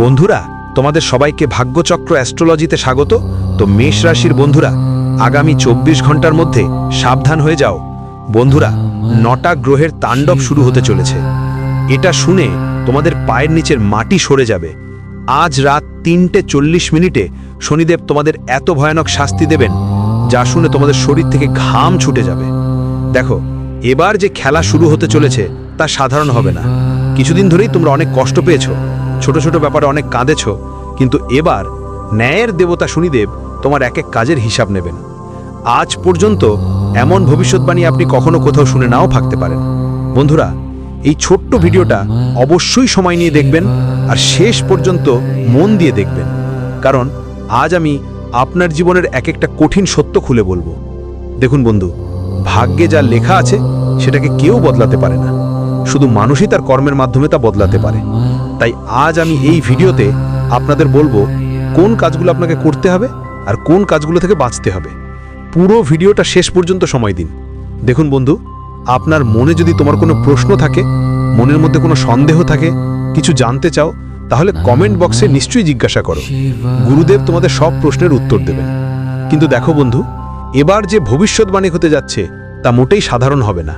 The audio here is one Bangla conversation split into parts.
বন্ধুরা, তোমাদের সবাইকে ভাগ্যচক্র অ্যাস্ট্রোলজিতে স্বাগত। তো মেষ রাশির বন্ধুরা, আগামী চব্বিশ ঘণ্টার মধ্যে সাবধান হয়ে যাও। বন্ধুরা, নটা গ্রহের তাণ্ডব শুরু হতে চলেছে। এটা শুনে তোমাদের পায়ের নিচের মাটি সরে যাবে। আজ রাত তিনটে চল্লিশ মিনিটে শনিদেব তোমাদের এত ভয়ানক শাস্তি দেবেন, যা শুনে তোমাদের শরীর থেকে ঘাম ছুটে যাবে। দেখো, এবার যে খেলা শুরু হতে চলেছে, তা সাধারণ হবে না। কিছুদিন ধরেই তোমরা অনেক কষ্ট পেয়েছ। ছোট ছোট ব্যাপারে অনেক কাঁদেছ, কিন্তু এবার ন্যায়ের দেবতা শনিদেব তোমার এক এক কাজের হিসাব নেবেন। আজ পর্যন্ত এমন ভবিষ্যৎবাণী আপনি কখনো কোথাও শুনে নাও থাকতে পারেন। বন্ধুরা, এই ছোট্ট ভিডিওটা অবশ্যই সময় নিয়ে দেখবেন আর শেষ পর্যন্ত মন দিয়ে দেখবেন। কারণ আজ আমি আপনার জীবনের এক একটা কঠিন সত্য খুলে বলব। দেখুন বন্ধু, ভাগ্যে যা লেখা আছে সেটাকে কেউ বদলাতে পারে না। শুধু মানুষই তার কর্মের মাধ্যমে তা বদলাতে পারে। তাই আজ আমি এই ভিডিওতে আপনাদের বলব কোন কাজগুলো আপনাকে করতে হবে আর কোন কাজগুলো থেকে বাঁচতে হবে। পুরো ভিডিওটা শেষ পর্যন্ত সময় দিন। দেখুন বন্ধু, আপনার মনে যদি তোমার কোনো প্রশ্ন থাকে, মনের মধ্যে কোনো সন্দেহ থাকে, কিছু জানতে চাও, তাহলে কমেন্ট বক্সে নিশ্চয়ই জিজ্ঞাসা করো। গুরুদেব তোমাদের সব প্রশ্নের উত্তর দেবেন। কিন্তু দেখো বন্ধু, এবার যে ভবিষ্যৎবাণী হতে যাচ্ছে, তা মোটেই সাধারণ হবে না।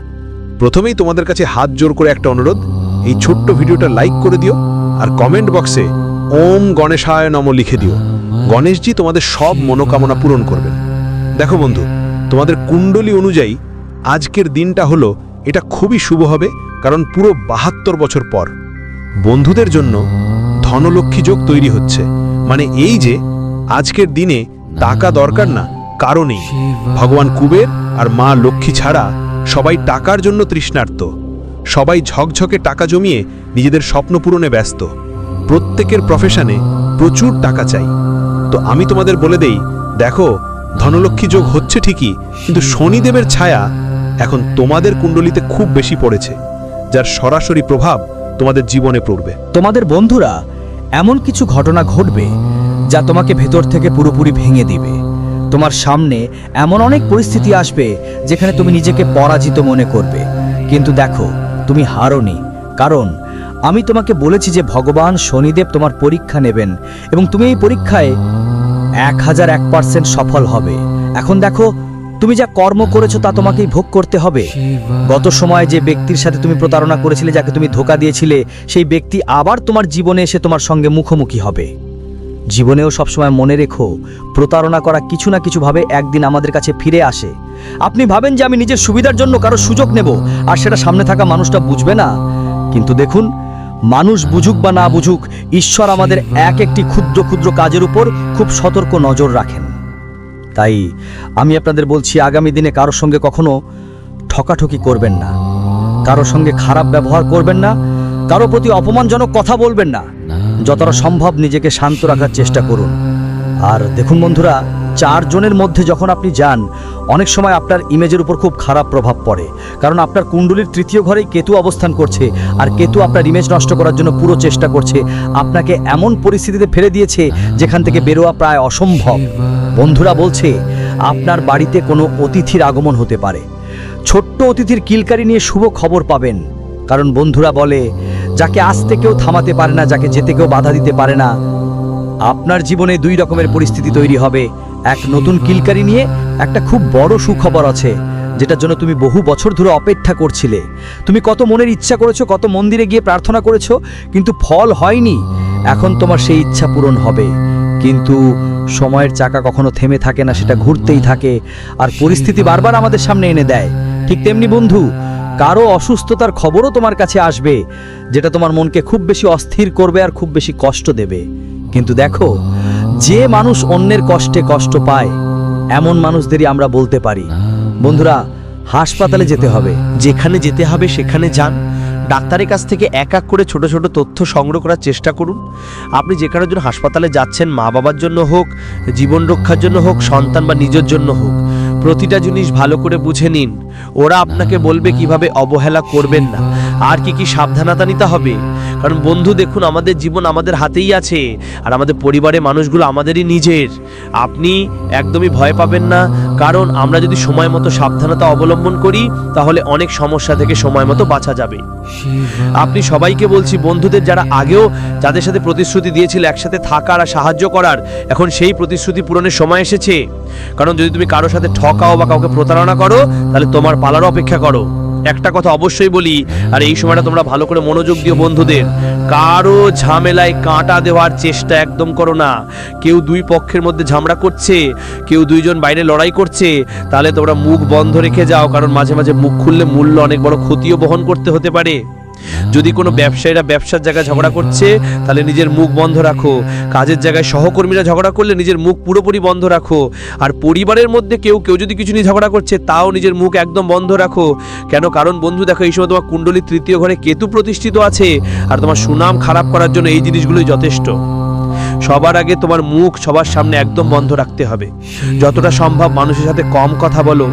প্রথমেই তোমাদের কাছে হাত জোর করে একটা অনুরোধ, এই ছোট্ট ভিডিওটা লাইক করে দিও আর কমেন্ট বক্সে ওম গণেশায় নম লিখে দিও। গণেশজি তোমাদের সব মনোকামনা পূরণ করবেন। দেখো বন্ধু, তোমাদের কুণ্ডলী অনুযায়ী আজকের দিনটা হলো, এটা খুবই শুভ হবে, কারণ পুরো বাহাত্তর বছর পর। বন্ধুদের জন্য ধনলক্ষ্মী যোগ তৈরি হচ্ছে। মানে এই যে, আজকের দিনে টাকা দরকার না কারণেই ভগবান কুবের আর মা লক্ষ্মী ছাড়া সবাই টাকার জন্য তৃষ্ণার্ত। সবাই ঝকঝকে টাকা জমিয়ে নিজেদের স্বপ্ন পূরণে ব্যস্ত। প্রত্যেকের প্রফেশনে প্রচুর টাকা চাই। তো আমি তোমাদের বলে দেই, দেখো, ধনলক্ষ্মী যোগ হচ্ছে ঠিকই, কিন্তু শনিদেবের ছায়া এখন তোমাদের কুণ্ডলিতে খুব বেশি পড়েছে, যার সরাসরি প্রভাব তোমাদের জীবনে পড়বে। তোমাদের বন্ধুরা, এমন কিছু ঘটনা ঘটবে যা তোমাকে ভেতর থেকে পুরোপুরি ভেঙে দিবে। তোমার সামনে এমন অনেক পরিস্থিতি আসবে যেখানে তুমি নিজেকে পরাজিত মনে করবে। কিন্তু দেখো তুমি হারোনি। কারণ আমি তোমাকে বলেছি যে ভগবান শনিদেব তোমার পরীক্ষা নেবেন এবং তুমি এই পরীক্ষায় এক হাজার এক পার্সেন্ট সফল হবে। এখন দেখো, তুমি যা কর্ম করেছ তা তোমাকেই ভোগ করতে হবে। গত সময়ে যে ব্যক্তির সাথে তুমি প্রতারণা করেছিলে, যাকে তুমি ধোকা দিয়েছিলে, সেই ব্যক্তি আবার তোমার জীবনে এসে তোমার সঙ্গে মুখোমুখি হবে। জীবনেও সবসময় মনে রেখো, প্রতারণা করা কিছু না কিছুভাবে একদিন আমাদের কাছে ফিরে আসে। আপনি ভাবেন যে আমি নিজের সুবিধার জন্য কারও সুযোগ নেব আর সেটা সামনে থাকা মানুষটা বুঝবে না। কিন্তু দেখুন, মানুষ বুঝুক বা না বুঝুক, ঈশ্বর আমাদের এক একটি ক্ষুদ্র ক্ষুদ্র কাজের উপর খুব সতর্ক নজর রাখেন। তাই আমি আপনাদের বলছি, আগামী দিনে কারোর সঙ্গে কখনো ঠকাঠকি করবেন না। কারোর সঙ্গে খারাপ ব্যবহার করবেন না। কারও প্রতি অপমানজনক কথা বলবেন না। যতটা সম্ভব নিজেকে শান্ত রাখার চেষ্টা করুন। আর দেখুন বন্ধুরা, চারজনের মধ্যে যখন আপনি যান, অনেক সময় আপনার ইমেজের উপর খুব খারাপ প্রভাব পড়ে। কারণ আপনার কুণ্ডলীর তৃতীয় ঘরেই কেতু অবস্থান করছে, আর কেতু আপনার ইমেজ নষ্ট করার জন্য পুরো চেষ্টা করছে। আপনাকে এমন পরিস্থিতিতে ফেলে দিয়েছে, যেখান থেকে বেরোয়া প্রায় অসম্ভব। বন্ধুরা বলছে, আপনার বাড়িতে কোনো অতিথির আগমন হতে পারে। ছোট্ট অতিথির কিলকারি নিয়ে শুভ খবর পাবেন। কারণ বন্ধুরা বলে যাকে আসতে কেউ থামাতে পারে না, যাকে যেতে কেউ বাধা দিতে পারে না। আপনার জীবনে দুই রকমের পরিস্থিতি তৈরি হবে। এক নতুন কিলকারি নিয়ে, একটা খুব বড় সুখবর আছে, যেটার জন্য তুমি বহু বছর ধরে অপেক্ষা করছিলে। তুমি কত মনের ইচ্ছা করেছ, কত মন্দিরে গিয়ে প্রার্থনা করেছ, কিন্তু ফল হয়নি। এখন তোমার সেই ইচ্ছা পূরণ হবে। কিন্তু সময়ের চাকা কখনো থেমে থাকে না, সেটা ঘুরতেই থাকে, আর পরিস্থিতি বারবার আমাদের সামনে এনে দেয়। ঠিক তেমনি বন্ধু কারও অসুস্থতার খবরও তোমার কাছে আসবে, যেটা তোমার মনকে খুব বেশি অস্থির করবে আর খুব বেশি কষ্ট দেবে। কিন্তু দেখো, যে মানুষ অন্যের কষ্টে কষ্ট পায়, এমন মানুষদেরই আমরা বলতে পারি। বন্ধুরা, হাসপাতালে যেতে হবে। যেখানে যেতে হবে, সেখানে যান। ডাক্তারের কাছ থেকে এক এক করে ছোট ছোট তথ্য সংগ্রহ করার চেষ্টা করুন। আপনি যে কারোর জন্য হাসপাতালে যাচ্ছেন মা বাবার জন্য হোক, জীবন রক্ষার জন্য হোক, সন্তান বা নিজের জন্য হোক, প্রতিটা জিনিস ভালো করে বুঝে নিন। ওরা আপনাকে বলবে কীভাবে অবহেলা করবেন না। আর কি কি সাবধানতা নিতে হবে? কারণ বন্ধু দেখুন আমাদের জীবন আমাদের হাতেই আছে আর আমাদের পরিবারের মানুষগুলো আমাদেরই নিজের। আপনি একদমই ভয় পাবেন না কারণ আমরা যদি সময় মতো সাবধানতা অবলম্বন করি তাহলে অনেক সমস্যা থেকে সময় মতো বাঁচা যাবে। আপনি সবাইকে বলছি বন্ধুদের যারা আগেও যাদের সাথে প্রতিশ্রুতি দিয়েছিল একসাথে থাকার আর সাহায্য করার এখন সেই প্রতিশ্রুতি পূরণের সময় এসেছে। কারণ যদি তুমি কারোর সাথে ঠকাও বা কাউকে প্রতারণা করো তাহলে তোমার পালারও অপেক্ষা করো। একটা কথা অবশ্যই বলি, আর এই সময়টা তোমরা ভালো করে মনোযোগ দিও বন্ধুদের। কারও ঝামেলায় কাঁটা দেওয়ার চেষ্টা একদম করো না। কেউ দুই পক্ষের মধ্যে ঝামড়া করছে, কেউ দুইজন বাইরে লড়াই করছে, তাহলে তোমরা মুখ বন্ধ রেখে যাও, কারণ মাঝে মাঝে মুখ খুললে মূল্য অনেক বড় ক্ষতিও বহন করতে হতে পারে। যদি কোনো ব্যবসায়ীরা ব্যবসার জায়গায় ঝগড়া করছে, তাহলে নিজের মুখ বন্ধ রাখো। কাজের জায়গায় সহকর্মীরা ঝগড়া করলে নিজের মুখ পুরোপুরি বন্ধ রাখো। আর পরিবারের মধ্যে কেউ কেউ যদি কিছু নিয়ে ঝগড়া করছে, তাও নিজের মুখ একদম বন্ধ রাখো। কেন? কারণ বন্ধু, দেখো, এই সময় তোমার কুণ্ডলী তৃতীয় ঘরে কেতু প্রতিষ্ঠিত আছে। আর তোমার সুনাম খারাপ করার জন্য এই জিনিসগুলোই যথেষ্ট। সবার আগে তোমার মুখ সবার সামনে একদম বন্ধ রাখতে হবে। যতটা সম্ভব মানুষের সাথে কম কথা বলো।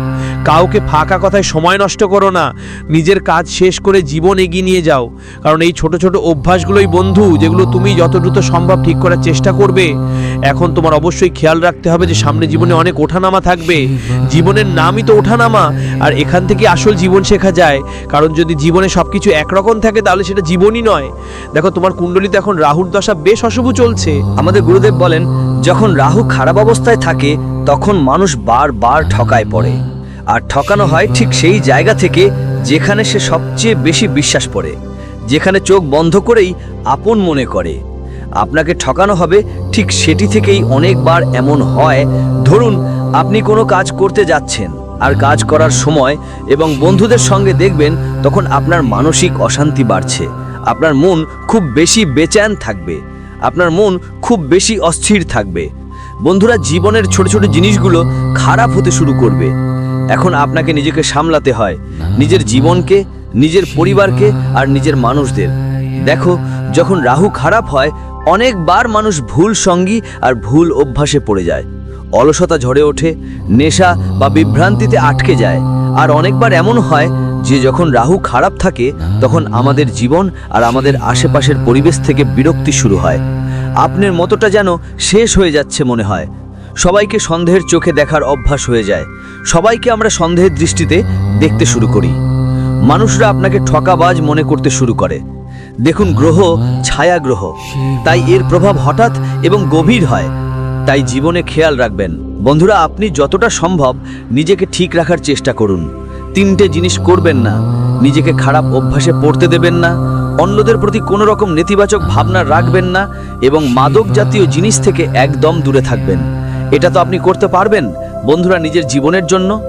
কাউকে ফাঁকা কথায় সময় নষ্ট করো না। নিজের কাজ শেষ করে জীবন এগিয়ে নিয়ে যাও। কারণ এই ছোট ছোট অভ্যাসগুলোই বন্ধু, যেগুলো তুমি যত দ্রুত সম্ভব ঠিক করার চেষ্টা করবে। এখন তোমার অবশ্যই খেয়াল রাখতে হবে যে সামনে জীবনে অনেক ওঠানামা থাকবে। জীবনের নামই তো ওঠানামা, আর এখান থেকে আসল জীবন শেখা যায়। কারণ যদি জীবনে সব কিছু একরকম থাকে, তাহলে সেটা জীবনই নয়। দেখো, তোমার কুণ্ডলিতে এখন রাহুর দশা বেশ অশুভ চলছে। আমাদের গুরুদেব বলেন, যখন রাহু খারাপ অবস্থায় থাকে, তখন মানুষ বারবার ঠকায় পড়ে। আর ঠকানো হয় ঠিক সেই জায়গা থেকে যেখানে সে সবচেয়ে বেশি বিশ্বাস পড়ে, যেখানে চোখ বন্ধ করেই আপন মনে করে। আপনাকে ঠকানো হবে ঠিক সেটি থেকেই অনেকবার এমন হয়, ধরুন, আপনি কোনো কাজ করতে যাচ্ছেন, আর কাজ করার সময় এবং বন্ধুদের সঙ্গে দেখবেন, তখন আপনার মানসিক অশান্তি বাড়ছে, আপনার মন খুব বেশি বেচেন থাকবে, আপনার মন খুব বেশি অস্থির থাকবে। বন্ধুরা, জীবনের ছোট ছোট জিনিসগুলো খারাপ হতে শুরু করবে। এখন আপনাকে নিজেকে সামলাতে হয়, নিজের জীবনকে, নিজের পরিবারকে আর নিজের মানুষদের। দেখো, যখন রাহু খারাপ হয়, অনেকবার মানুষ ভুল সঙ্গী আর ভুল অভ্যাসে পড়ে যায়। অলসতা ঝরে ওঠে, নেশা বা বিভ্রান্তিতে আটকে যায়। আর অনেকবার এমন হয় যে যখন রাহু খারাপ থাকে, তখন আমাদের জীবন আর আমাদের আশেপাশের পরিবেশ থেকে বিরক্তি শুরু হয়। আপনার মতোটা যেন শেষ হয়ে যাচ্ছে মনে হয়। সবাইকে সন্দেহের চোখে দেখার অভ্যাস হয়ে যায়। সবাইকে আমরা সন্দেহের দৃষ্টিতে দেখতে শুরু করি। মানুষরা আপনাকে ঠকাবাজ মনে করতে শুরু করে। দেখুন, গ্রহ ছায়া গ্রহ তাই এর প্রভাব হঠাৎ এবং গভীর হয়। তাই জীবনে খেয়াল রাখবেন। বন্ধুরা, আপনি যতটা সম্ভব নিজেকে ঠিক রাখার চেষ্টা করুন। তিনটে জিনিস করবেন না। নিজেকে খারাপ অভ্যাসে পড়তে দেবেন না। অন্যদের প্রতি কোনো রকম নেতিবাচক ভাবনা রাখবেন না এবং মাদক জাতীয় জিনিস থেকে একদম দূরে থাকবেন। এটা তো আপনি করতে পারবেন, বন্ধুরা, নিজের জীবনের জন্য।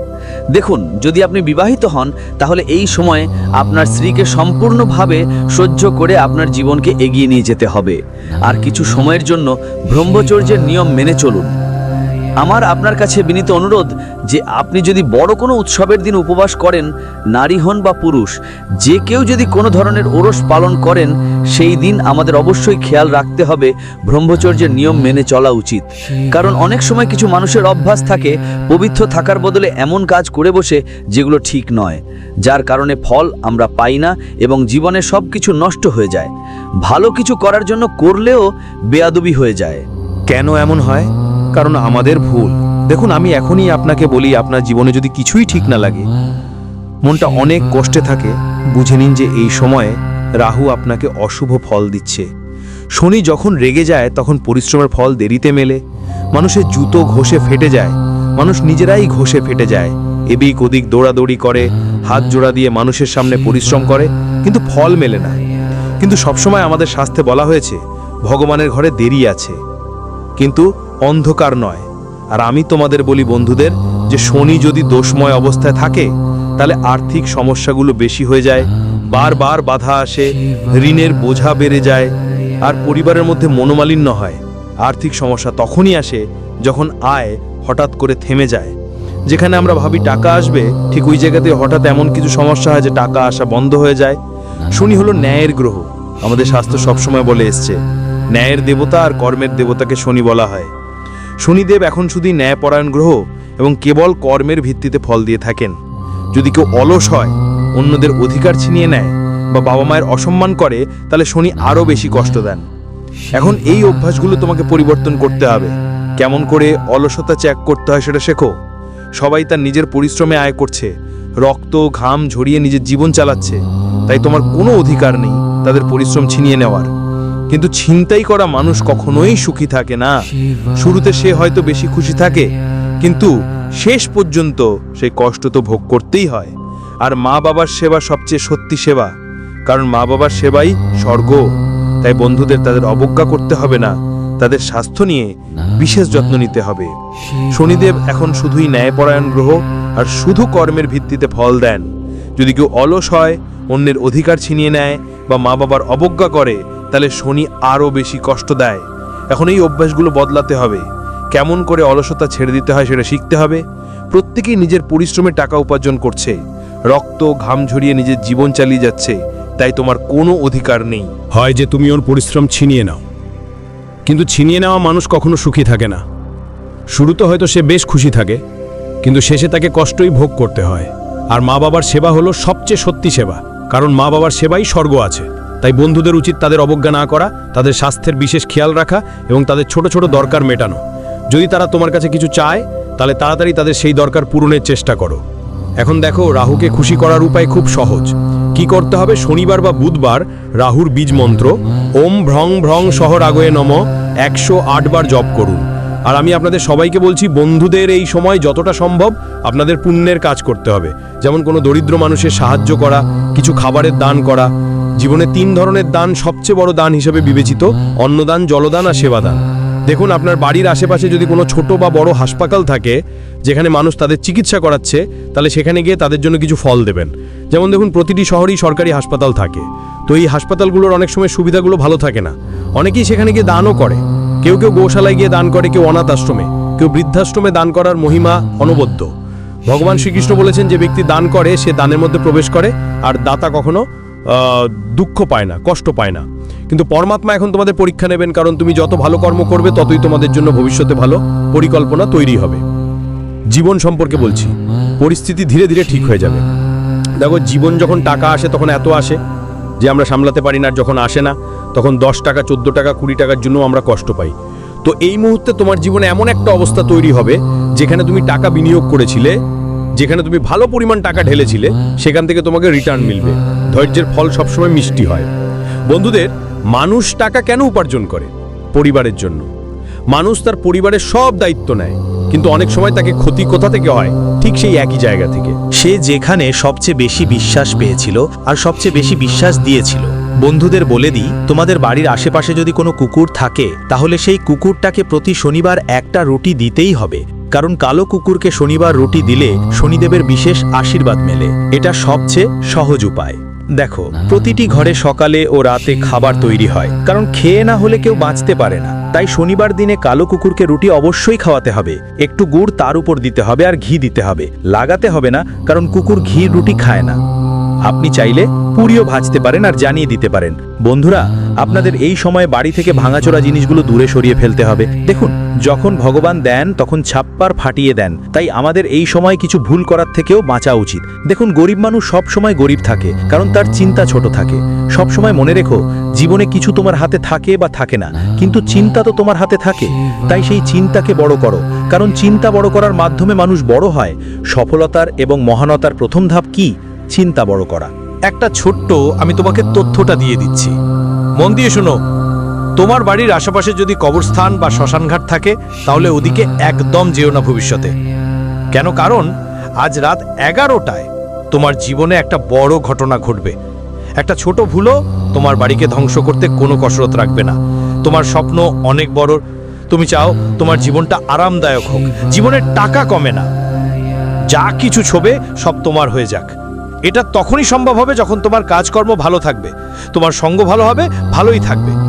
দেখুন, যদি আপনি বিবাহিত হন, তাহলে এই সময়ে আপনার স্ত্রীকে সম্পূর্ণভাবে সহ্য করে আপনার জীবনকে এগিয়ে নিয়ে যেতে হবে। আর কিছু সময়ের জন্য ব্রহ্মচর্যের নিয়ম মেনে চলুন। আমার আপনার কাছে বিনীত অনুরোধ যে আপনি যদি বড় কোনো উৎসবের দিন উপবাস করেন, নারী হন বা পুরুষ, যে কেউ যদি কোনো ধরনের ওরস পালন করেন, সেই দিন আমাদের অবশ্যই খেয়াল রাখতে হবে, ব্রহ্মচর্যের নিয়ম মেনে চলা উচিত। কারণ অনেক সময় কিছু মানুষের অভ্যাস থাকে, পবিত্র থাকার বদলে এমন কাজ করে বসে যেগুলো ঠিক নয়। যার কারণে ফল আমরা পাই না এবং জীবনে সব কিছু নষ্ট হয়ে যায়। ভালো কিছু করার জন্য করলেও বেয়াদবি হয়ে যায়। কেন এমন হয়? কারণ আমাদের ভুল। দেখুন, আমি এখনই আপনাকে বলি, আপনার জীবনে যদি কিছুই ঠিক না লাগে, মনটা অনেক কষ্টে থাকে, বুঝে নিন যে এই সময়ে রাহু আপনাকে অশুভ ফল দিচ্ছে। শনি যখন রেগে যায়, তখন পরিশ্রমের ফল দেরিতে মেলে, মানুষের জুতো ঘষে ফেটে যায়, মানুষ নিজেরাই ঘষে ফেটে যায়, এদিক ওদিক দৌড়াদৌড়ি করে, হাত জোড়া দিয়ে মানুষের সামনে পরিশ্রম করে, কিন্তু ফল মেলে না। কিন্তু সবসময় আমাদের শাস্ত্রে বলা হয়েছে, ভগবানের ঘরে দেরি আছে। কিন্তু অন্ধকার নয়। আর আমি তোমাদের বলি, বন্ধুদের, যে শনি যদি দোষময় অবস্থায় থাকে, তাহলে আর্থিক সমস্যাগুলো বেশি হয়ে যায়, বারবার বাধা আসে, ঋণের বোঝা বেড়ে যায়, আর পরিবারের মধ্যে মনোমালিন্য হয়। আর্থিক সমস্যা তখনই আসে যখন আয় হঠাৎ করে থেমে যায়। যেখানে আমরা ভাবি টাকা আসবে, ঠিক ওই জায়গাতে হঠাৎ এমন কিছু সমস্যা হয় যে টাকা আসা বন্ধ হয়ে যায়। শনি হলো ন্যায়ের গ্রহ। আমাদের শাস্ত্র সবসময় বলে এসছে, ন্যায়ের দেবতা আর কর্মের দেবতাকে শনি বলা হয়। শনিদেব এখন শুধুই ন্যায়পরায়ণ গ্রহ এবং কেবল কর্মের ভিত্তিতে ফল দিয়ে থাকেন। যদি কেউ অলস হয়, অন্যদের অধিকার ছিনিয়ে নেয় বা বাবা মায়ের অসম্মান করে, তাহলে শনি আরও বেশি কষ্ট দেন। এখন এই অভ্যাসগুলো তোমাকে পরিবর্তন করতে হবে। কেমন করে অলসতা ত্যাগ করতে হয় সেটা শেখো। সবাই তার নিজের পরিশ্রমে আয় করছে। রক্ত, ঘাম ঝরিয়ে নিজের জীবন চালাচ্ছে। তাই তোমার কোনো অধিকার নেই তাদের পরিশ্রম ছিনিয়ে নেওয়ার। কিন্তু ছিনতাই করা মানুষ কখনোই সুখী থাকে না। শুরুতে সে হয়তো বেশি খুশি থাকে, কিন্তু শেষ পর্যন্ত সেই কষ্ট তো ভোগ করতেই হয়। আর মা বাবার সেবা সবচেয়ে সত্যি সেবা, কারণ মা বাবার সেবাই স্বর্গ। তাই বন্ধুদের তাদের অবজ্ঞা করতে হবে না, তাদের স্বাস্থ্য নিয়ে বিশেষ যত্ন নিতে হবে। শনিদেব এখন শুধুই ন্যায়পরায়ণ গ্রহ আর শুধু কর্মের ভিত্তিতে ফল দেন। যদি কেউ অলস হয়, অন্যের অধিকার ছিনিয়ে নেয় বা মা বাবার অবজ্ঞা করে তাহলে শনি আরও বেশি কষ্ট দেয়। এখন এই অভ্যাসগুলো বদলাতে হবে। কেমন করে অলসতা ছেড়ে দিতে হয় সেটা শিখতে হবে। প্রত্যেকেই নিজের পরিশ্রমে টাকা উপার্জন করছে। রক্ত, ঘাম ঝরিয়ে নিজের জীবন চালিয়ে যাচ্ছে। তাই তোমার কোনো অধিকার নেই। হয় যে তুমি ওর পরিশ্রম ছিনিয়ে নাও। কিন্তু ছিনিয়ে নেওয়া মানুষ কখনো সুখী থাকে না। শুরুতে হয়তো সে বেশ খুশি থাকে। কিন্তু শেষে তাকে কষ্টই ভোগ করতে হয়। আর মা বাবার সেবা হলো সবচেয়ে সত্যি সেবা। কারণ মা বাবার সেবাই স্বর্গ আছে। তাই বন্ধুদের উচিত তাদের অবজ্ঞা না করা, তাদের স্বাস্থ্যের বিশেষ খেয়াল রাখা এবং তাদের ছোট ছোট দরকার মেটানো। যদি তারা তোমার কাছে কিছু চায়, তাহলে তাড়াতাড়ি তাদের সেই দরকার পূরণের চেষ্টা করো। এখন দেখো, রাহুকে খুশি করার উপায় খুব সহজ। কি করতে হবে? শনিবার বা বুধবার রাহুর বীজ মন্ত্র, ওম ভ্রং ভ্রং শহর আগয়ে নম, একশো বার জপ করুন। আর আমি আপনাদের সবাইকে বলছি, বন্ধুদের এই সময় যতটা সম্ভব আপনাদের পুণ্যের কাজ করতে হবে। যেমন কোনো দরিদ্র মানুষের সাহায্য করা, কিছু খাবারের দান করা জীবনে তিন ধরনের দান সবচেয়ে বড় দান হিসেবে বিবেচিত, অন্নদান, জলদান আর সেবাদান। দেখুন, আপনার বাড়ির আশেপাশে যদি কোনো ছোট বা বড় হাসপাতাল থাকে, যেখানে মানুষ তাদের চিকিৎসা করাচ্ছে, তাহলে সেখানে গিয়ে তাদের জন্য কিছু ফল দেবেন। যেমন দেখুন, প্রতিটি শহরেই সরকারি হাসপাতাল থাকে। তো এই হাসপাতালগুলোর অনেক সময় সুবিধাগুলো ভালো থাকে না। অনেকেই সেখানে গিয়ে দানও করে। কেউ কেউ গোশালায় গিয়ে দান করে, কেউ অনাথ আশ্রমে কেউ বৃদ্ধাশ্রমে দান করার মহিমা অনবদ্য। ভগবান শ্রীকৃষ্ণ বলেছেন, যে ব্যক্তি দান করে, সে দানের মধ্যে প্রবেশ করে। আর দাতা কখনো দুঃখ পায় না, কষ্ট পায় না। কিন্তু পরমাত্মা এখন তোমাদের পরীক্ষা নেবেন, কারণ তুমি যত ভালো কর্ম করবে, ততই তোমাদের জন্য ভবিষ্যতে ভালো পরিকল্পনা তৈরি হবে। জীবন সম্পর্কে বলছি, পরিস্থিতি ধীরে ধীরে ঠিক হয়ে যাবে। দেখো, জীবন যখন টাকা আসে, তখন এত আসে যে আমরা সামলাতে পারি না যখন আসে না, তখন দশ টাকা, চোদ্দ টাকা, কুড়ি টাকার জন্য আমরা কষ্ট পাই। তো এই মুহূর্তে তোমার জীবনে এমন একটা অবস্থা তৈরি হবে, যেখানে তুমি টাকা বিনিয়োগ করেছিলে যেখানে তুমি ভালো পরিমাণ টাকা ঢেলেছিলে, সেখান থেকে তোমাকে রিটার্ন মিলবে। ধৈর্যের ফল সবসময় মিষ্টি হয়। বন্ধুদের, মানুষ টাকা কেন উপার্জন করে? পরিবারের জন্য। মানুষ তার পরিবারের সব দায়িত্ব নেয়, কিন্তু অনেক সময় তাকে ক্ষতি কোথা থেকে হয়? ঠিক সেই একই জায়গা থেকে। সে যেখানে সবচেয়ে বেশি বিশ্বাস পেয়েছিল আর সবচেয়ে বেশি বিশ্বাস দিয়েছিল। বন্ধুদের বলে দিই, তোমাদের বাড়ির আশেপাশে যদি কোনো কুকুর থাকে, তাহলে সেই কুকুরটাকে প্রতি শনিবার একটা রুটি দিতেই হবে। কারণ কালো কুকুরকে শনিবার রুটি দিলে শনিদেবের বিশেষ আশীর্বাদ মেলে। এটা সবচেয়ে সহজ উপায়। দেখো প্রতিটি ঘরে সকালে ও রাতে খাবার তৈরি হয় কারণ খেয়ে না হলে কেউ বাঁচতে পারে না। তাই শনিবার দিনে কালো কুকুরকে রুটি অবশ্যই খাওয়াতে হবে। একটু গুড় তার উপর দিতে হবে আর ঘি দিতে হবে। লাগাতে হবে না কারণ কুকুর ঘি রুটি খায় না। আপনি চাইলে পুরিও ভাজতে পারেন আর জানিয়ে দিতে পারেন। বন্ধুরা, আপনাদের এই সময়ে বাড়ি থেকে ভাঙাচোরা জিনিসগুলো দূরে সরিয়ে ফেলতে হবে। দেখুন, যখন ভগবান দেন, তখন ছাপ্পার ফাটিয়ে দেন। তাই আমাদের এই সময় কিছু ভুল করার থেকেও বাঁচা উচিত। দেখুন, গরিব মানুষ সব সময় গরিব থাকে, কারণ তার চিন্তা ছোট থাকে। সব সময় মনে রেখো, জীবনে কিছু তোমার হাতে থাকে বা থাকে না, কিন্তু চিন্তা তো তোমার হাতে থাকে। তাই সেই চিন্তাকে বড় করো, কারণ চিন্তা বড় করার মাধ্যমে মানুষ বড় হয়। সফলতার এবং মহানতার প্রথম ধাপ কি? চিন্তা বড় করা। একটা ছোট্ট আমি তোমাকে তথ্যটা দিয়ে দিচ্ছি। মন দিয়ে শোনো, তোমার বাড়ির আশেপাশে যদি কবরস্থান বা শ্মশানঘাট থাকে, তাহলে ওদিকে একদম যেও না ভবিষ্যতে। কেন? কারণ আজ রাত এগারোটায় তোমার জীবনে একটা বড় ঘটনা ঘটবে। একটা ছোট ভুলও তোমার বাড়িকে ধ্বংস করতে কোনো কসরত রাখবে না। তোমার স্বপ্ন অনেক বড়। তুমি চাও তোমার জীবনটা আরামদায়ক হোক। জীবনের টাকা কমে না। যা কিছু ছবে সব তোমার হয়ে যাক। এটা তখনই সম্ভব হবে যখন তোমার কাজকর্ম ভালো থাকবে। তোমার সঙ্গ ভালো হবে, ভালোই থাকবে।